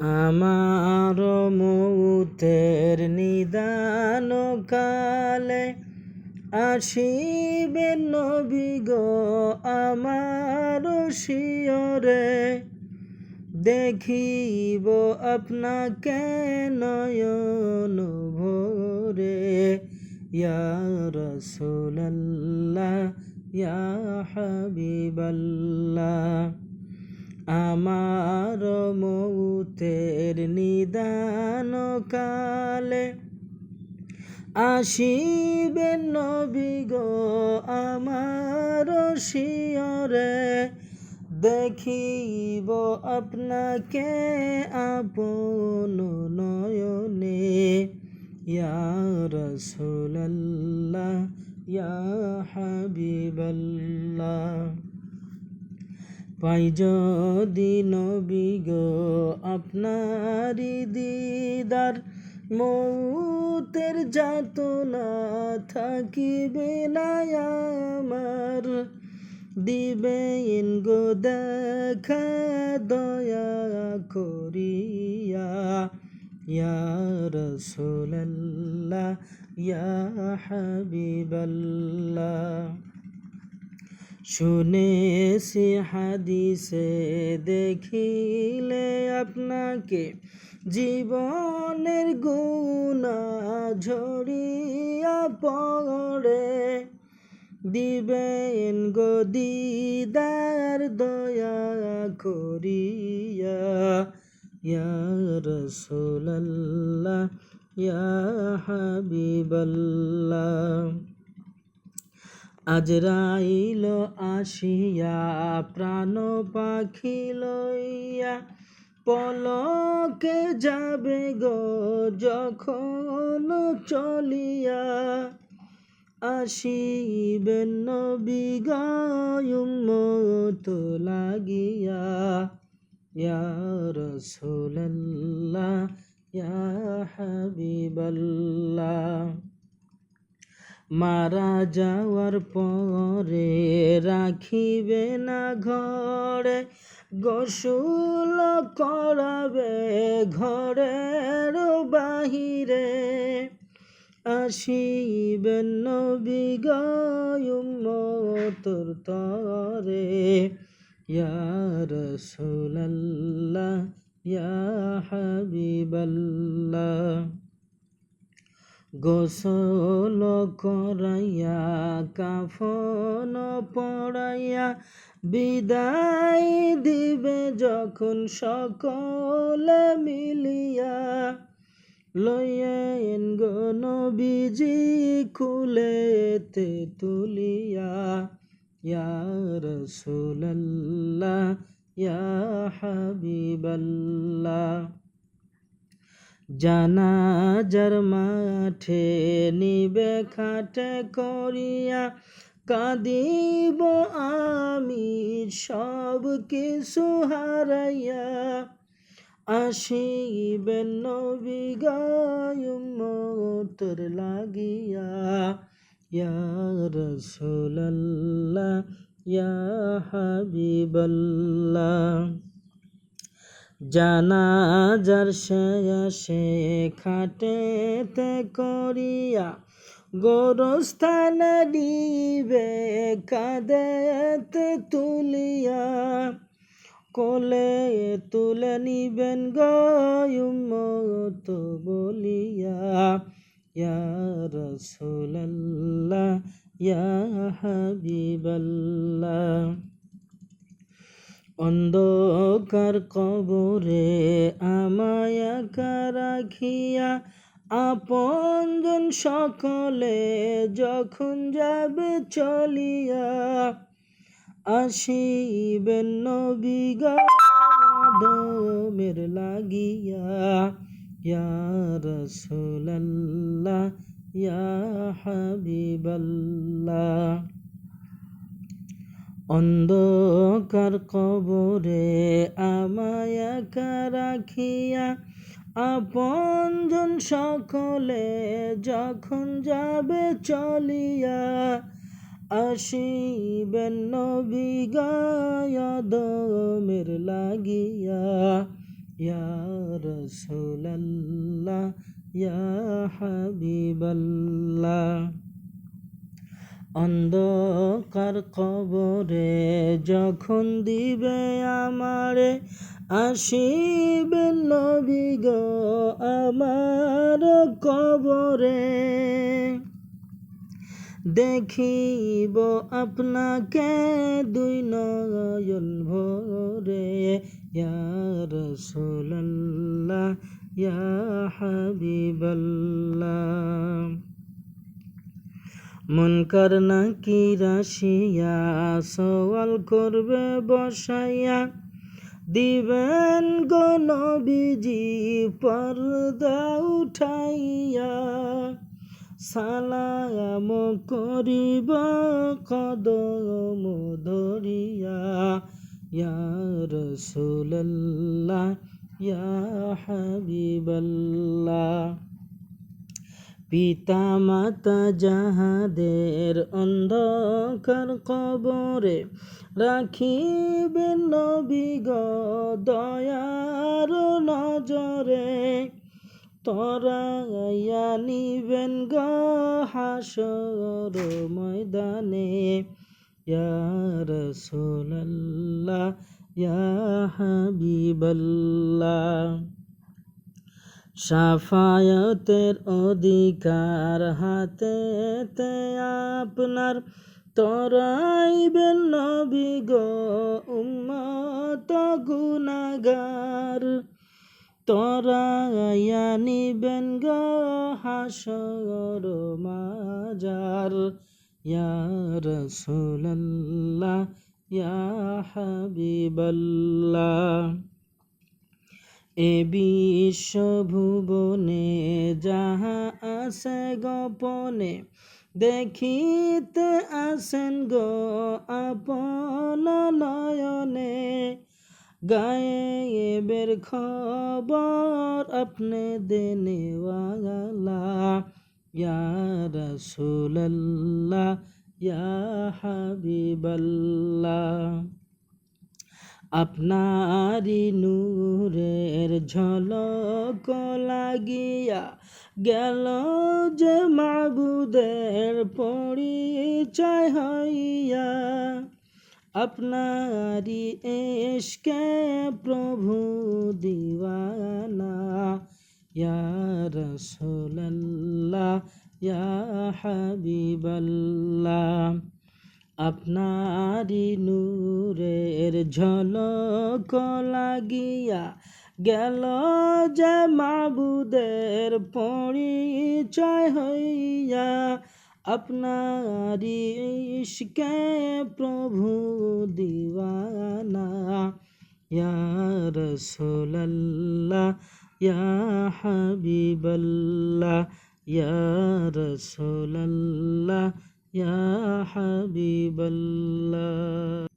আমার মৌতের নিদান কালে আসিবে নবী গো আমার শিয়রে। দেখিব আপনাকে নয়ন ভোরে। ইয়া রসুল্লাহ ইয়া হাবিবাল্লাহ। আমার মৌতের নিদান কালে আসিবে নবী গো আমার শিয়রে, দেখিব আপনাকে আপন নয়নে। রসুল্লাহ ইয়া হাবিবাল্লাহ। পাই যদি নবী গো আপনারি দিদার মৌতের যাতনা থাকিবে না আমার। দিবেন গো দেখা দয়া করিয়া, ইয়া ইয়া হাবিবাল্লাহ। শুনেছি হাদিসে দেখিলে আপনাকে জীবনের গুণা ঝরিয়া পড়ে। দিবেন গদিদার দয়া করিয়া। ইয়া রসুল্লাহ ইয়া আজরাইল আসিয়া প্রাণ পাখি লইয়া পলকে যাবে গো, যখন চলিয়া আসিবেন নবী গায়ুমত লাগিয়া। ইয়া রসুল্লাহ ইয়া মারা যাওয়ার পরে রাখিবে না ঘরে, গোসুল করাবে ঘরের বাহিরে। আসিবেন নবী গায়ুমতর তরে, ইয়া রসুল্লাহ ইয়া হাবিবাল্লাহ। গোসল করাইয়া, কাফন পড়াইয়া বিদায় দিবে যখন সকলে মিলিয়া। লইয়েন গো বিজি খুলেতে তুলিয়া, ইয়া রসুল্লাহ ইয়া হাবিবাল্লাহ। জানাজার মাঠে নিবে খাটে করিয়া কাঁদিব আমি সব কিছু হারাইয়া। আসিবেন নবী গায়ুমতর লাগিয়া। ইয়া রসুল্লাহ ইয়া হাবিবাল্লাহ। জানাজার শেষে খাটেতে করিয়া গোরস্থান দিবে কাঁদেতে তুলিয়া। কোলে তুলে নিবেন গয়ুমত বলিয়া রসুল্লাহ হাবিবাল্লাহ। অন্ধকার কবরে আমায় একা রাখিয়া আপনজন সকলে যখন যাবে চলিয়া আসিবেন গাদমের লাগিয়া। ইয়া রসুল্লাহ ইয়া হাবিবাল্লাহ। অন্ধকার কবরে আমায় একা রাখিয়া আপনজন সকলে যখন যাবে চলিয়া আসিবেন নবী গায়দমের লাগিয়া। ইয়া রসুলাল্লাহ, ইয়া হাবিবাল্লাহ। অন্ধকার কবরে যখন দিবে আমারে, আসিবে নবী গো আমার কবরে। দেখিব আপনাকে দুই নয়ন ভরে, ইয়া রসুলাল্লাহ, ইয়া হাবিবাল্লাহ। মনকার নাকি রাশিয়া? সওয়াল করবে বসাইয়া। দিবেন গো নবীজি, পর্দা উঠাইয়া। সালাম করিব কদম ধরিয়া। ইয়া রসুল্লাহ ইয়া হাবিবাল্লাহ। পিতা মাতা যাহাদের অন্ধকার কবরে রাখিবেন নবী গো, দয়ার নজরে তরাইয়া নিবেন গো, হাসর ময়দানে। ইয়া রসুল্লাহ ইয়া হাবিবাল্লাহ। সাফায়তের অধিকার হাতে আপনার তরাইবেন নবী গো উম্মত গুনাগার। তরাইয়া নিবেন গো হাসর মাজার। ইয়া রসুল্লাহ ইয়া এ বিশ্ব ভুবনে যাহা আছে গোপনে, দেখিতে আসেন গো আপন নয়নে। গায়ে বের খবর আপনি দেনেওয়ালা ইয়া রসুল্লাহ ইয়া হাবিবাল্লাহ। আপনারি নূরের ঝলক লাগিয়া গেল যে মাবুদের পরিচয় হইয়া। আপনারি এসকে প্রভু দিওয়ানা, ইয়া রসুল্লাহ ইয়া হাবিবাল্লাহ। আপনারি নূরের ঝলক লাগিয়া গেল যে মাবুদের পরিচয় হইয়া। আপনারি ইশকে প্রভু দিওয়ানা, ইয়া রসুল্লাহ ইয়া হাবিবাল্লাহ, ইয়া يا حبيب الله.